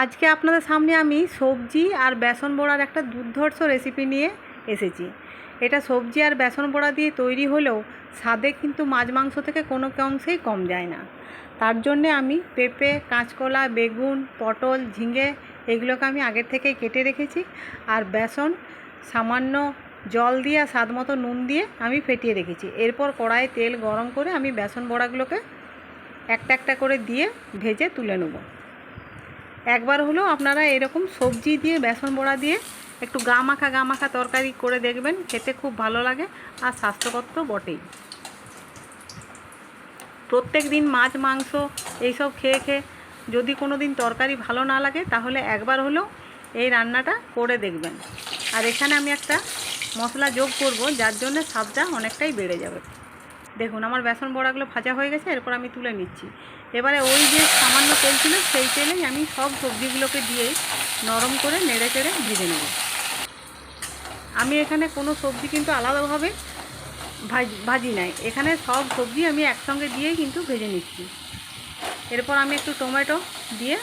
আজকে আপনাদের সামনে আমি সবজি আর বেসন বড়ার একটা দুর্ধর্ষ রেসিপি নিয়ে এসেছি। এটা সবজি আর বেসন বড়া দিয়ে তৈরি হলেও স্বাদে কিন্তু মাছ মাংস থেকে কোনো অংশেই কম যায় না। তার জন্যে আমি পেঁপে, কাঁচকলা, বেগুন, পটল, ঝিঙে এগুলোকে আমি আগের থেকেই কেটে রেখেছি আর বেসন সামান্য জল দিয়ে আর স্বাদ মতো নুন দিয়ে আমি ফেটিয়ে রেখেছি। এরপর কড়াইয়ে তেল গরম করে আমি বেসন বড়াগুলোকে একটা একটা করে দিয়ে ভেজে তুলে নেব। একবার হলেও আপনারা এরকম সবজি দিয়ে, বেসন বড়া দিয়ে একটু গা মাখা গা মাখা তরকারি করে দেখবেন, খেতে খুব ভালো লাগে আর স্বাস্থ্যকর তো বটেই। প্রত্যেক দিন মাছ, মাংস এইসব খেয়ে খেয়ে যদি কোনো দিন তরকারি ভালো না লাগে, তাহলে একবার হলেও এই রান্নাটা করে দেখবেন। আর এখানে আমি একটা মশলা যোগ করব, যার জন্য স্বাদটা অনেকটাই বেড়ে যাবে। দেখুন, আমার বেসন বড়াগুলো ভাজা হয়ে গেছে, এরপর আমি তুলে নিচ্ছি। এবারে ওই যে সামান্য তেল ছিল, সেই তেলেই আমি সব সবজিগুলোকে দিয়ে নরম করে নেড়ে চেড়ে ভেজে নেব। আমি এখানে কোনো সবজি কিন্তু আলাদাভাবে ভাজ নাই। এখানে সব সবজি আমি একসঙ্গে দিয়েই কিন্তু ভেজে নিচ্ছি। এরপর আমি একটু টমেটো দিয়ে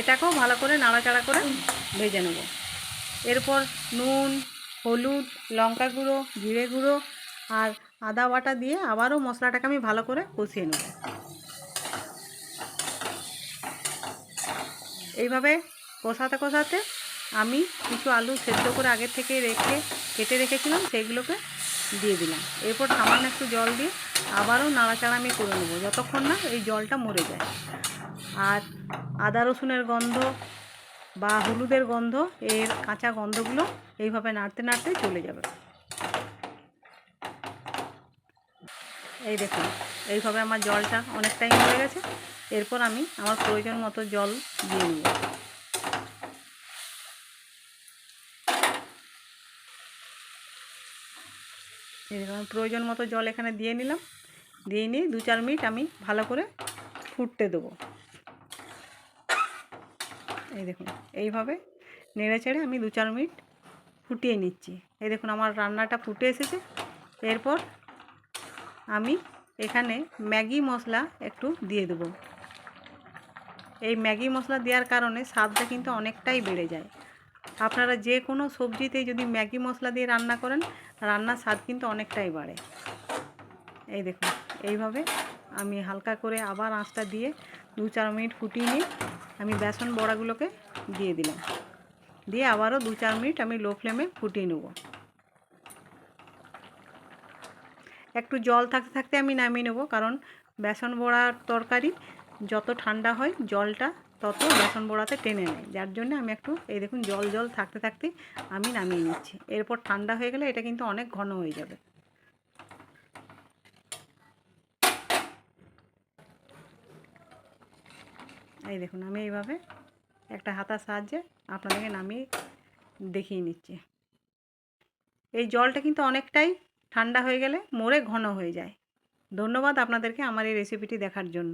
এটাকেও ভালো করে নাড়াচাড়া করে ভেজে নেব। এরপর নুন, হলুদ লঙ্কা গুঁড়ো জিরে গুঁড়ো আর আদা বাটা দিয়ে আবারও মশলাটাকে আমি ভালো করে কষিয়ে নেব। এইভাবে কষাতে কষাতে আমি কিছু আলু সেদ্ধ করে আগের থেকে রেখে, কেটে রেখেছিলাম, সেইগুলোকে দিয়ে দিলাম। এরপর সামান্য একটু জল দিয়ে আবারও নাড়াচাড়া আমি করে নেব, যতক্ষণ না এই জলটা মরে যায়। আর আদা রসুনের গন্ধ বা হলুদের গন্ধ, এর কাঁচা গন্ধগুলো এইভাবে নাড়তে নাড়তে চলে যাবে। এই দেখুন, এইভাবে আমার জলটা অনেকটাই মরে গেছে। এরপর আমি আমার প্রয়োজন মতো জল দিয়ে নেব। আমি প্রয়োজন মতো জল এখানে দিয়ে নিলাম। দিয়ে নিয়ে দু চার মিনিট আমি ভালো করে ফুটতে দেবো। এই দেখুন, এইভাবে নেড়ে চেড়ে আমি দু চার মিনিট ফুটিয়ে নিচ্ছি। এই দেখুন, আমার রান্নাটা ফুটে এসেছে। এরপর আমি এখানে ম্যাগি মশলা একটু দিয়ে দেবো। এই ম্যাগি মশলা দেওয়ার কারণে স্বাদটা কিন্তু অনেকটাই বেড়ে যায়। আপনারা যে কোনো সবজিতে যদি ম্যাগি মশলা দিয়ে রান্না করেন, রান্নার স্বাদ কিন্তু অনেকটাই বাড়ে। এই দেখুন, এইভাবে আমি হালকা করে আবার আঁচটা দিয়ে দু চার মিনিট ফুটিয়ে নিয়ে আমি বেসন বড়াগুলোকে দিয়ে দিলাম। দিয়ে আবারও দু চার মিনিট আমি লো ফ্লেমে ফুটিয়ে নেব। একটু জল থাকতে থাকতে আমি নামিয়ে নেব, কারণ বেসন বড়ার তরকারি যত ঠান্ডা হয় জলটা তত বেসন বড়াতে টেনে নেয়। যার জন্য আমি একটু, এই দেখুন, জল জল থাকতে থাকতে আমি নামিয়ে নিচ্ছি। এরপর ঠান্ডা হয়ে গেলে এটা কিন্তু অনেক ঘন হয়ে যাবে। এই দেখুন, আমি এইভাবে একটা হাতার সাহায্যে আপনাদেরকে নামিয়ে দেখিয়ে নিচ্ছি। এই জলটা কিন্তু অনেকটাই ঠান্ডা হয়ে গেলে মোড়ে ঘন হয়ে যায়। ধন্যবাদ আপনাদেরকে আমার এই রেসিপিটি দেখার জন্য।